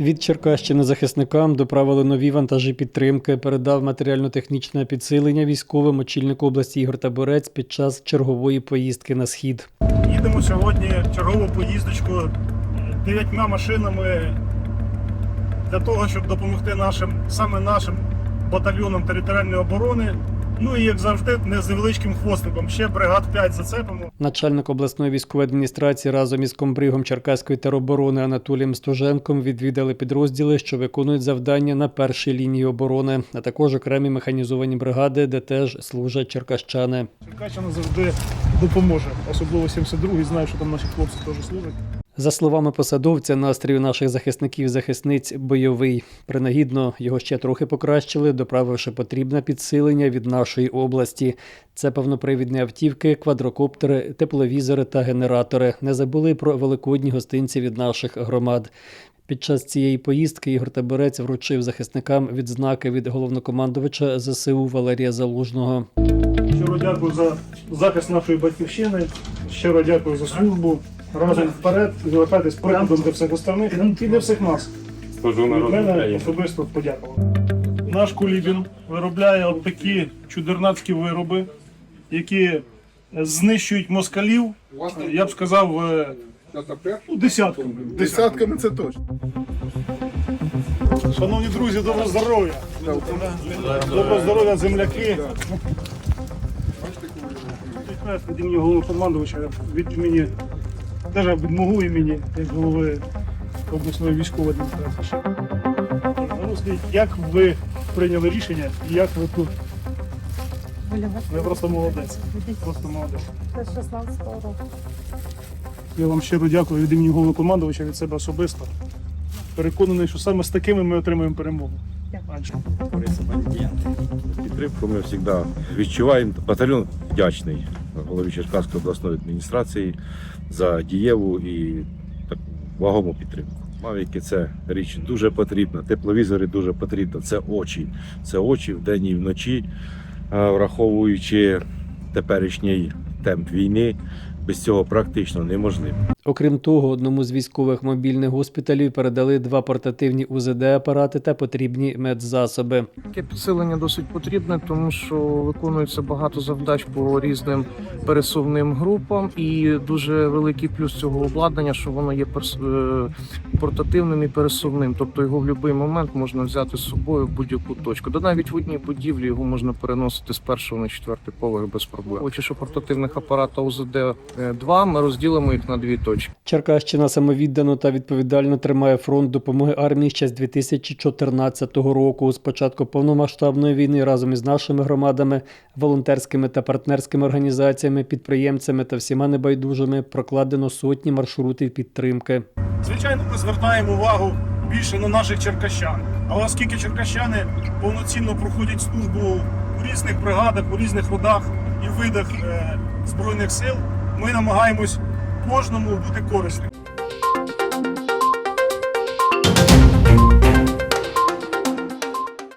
Від Черкащини захисникам доправили нові вантажі підтримки. Передав матеріально-технічне підсилення військовим очільник області Ігор Таборець під час чергової поїздки на схід. Їдемо сьогодні чергову поїздочку дев'ятьма машинами для того, щоб допомогти нашим, саме нашим батальйонам територіальної оборони. Ну і як завжди, не з невеличким хвостиком. Ще бригад 5 зацепимо. Начальник обласної військової адміністрації разом із комбригом Черкаської тероборони Анатолієм Стуженком відвідали підрозділи, що виконують завдання на першій лінії оборони, а також окремі механізовані бригади, де теж служать черкащани. Черкащина завжди допоможе, особливо 72-й, знаю, що там наші хлопці теж служать. За словами посадовця, настрій у наших захисників захисниць бойовий. Принагідно його ще трохи покращили, доправивши потрібне підсилення від нашої області. Це повнопривідні автівки, квадрокоптери, тепловізори та генератори. Не забули про великодні гостинці від наших громад. Під час цієї поїздки Ігор Таборець вручив захисникам відзнаки від головнокомандувача ЗСУ Валерія Залужного. Щиро дякую за захист нашої батьківщини. Щиро дякую за службу. Разом вперед, звертайтесь прикладом для всіх остальних і для всіх нас. Служу Від мене України. особисто подякував. Наш Кулібін виробляє от такі чудернацькі вироби, які знищують москалів. Я б сказав, е, ну, десятками. Десятками це точно. Шановні друзі, доброго здоров'я! Доброго здоров'я, земляки! Від імені головнокомандувача, від імені, навіть від імені, як голови обласної військової адміністрації. Ну, скажіть, Як ви прийняли рішення і як ви тут? Ви просто молодець. Просто молодець. З 16-го року. Я вам щиро дякую від імені головнокомандувача, від себе особисто. Переконаний, що саме з такими ми отримаємо перемогу. Підтримку ми завжди відчуваємо. Батальйон вдячний голові Черкаської обласної адміністрації за дієву і таку вагому підтримку. Мавіки це річ дуже потрібна. Тепловізори дуже потрібно. Це очі. Це очі вдень і вночі, враховуючи теперішній темп війни, без цього практично неможливо. Окрім того, одному з військових мобільних госпіталів передали два портативні УЗД-апарати та потрібні медзасоби. Таке підсилення досить потрібне, тому що виконується багато завдач по різним пересувним групам, і дуже великий плюс цього обладнання, що воно є е, портативним і пересувним. Тобто його в будь-який момент можна взяти з собою в будь-яку точку. Да навіть в одній будівлі його можна переносити з першого на четвертий поверх без проблем. Очі, що портативних апарата УЗД 2 ми розділимо їх на дві точки. Черкащина самовіддано та відповідально тримає фронт допомоги армії ще з 2014 року. З початку повномасштабної війни разом із нашими громадами, волонтерськими та партнерськими організаціями, підприємцями та всіма небайдужими прокладено сотні маршрутів підтримки. Звичайно, ми звертаємо увагу більше на наших черкащан. Але оскільки черкащани повноцінно проходять службу у різних бригадах, у різних родах і видах е, збройних сил, ми намагаємось кожному бути корисним.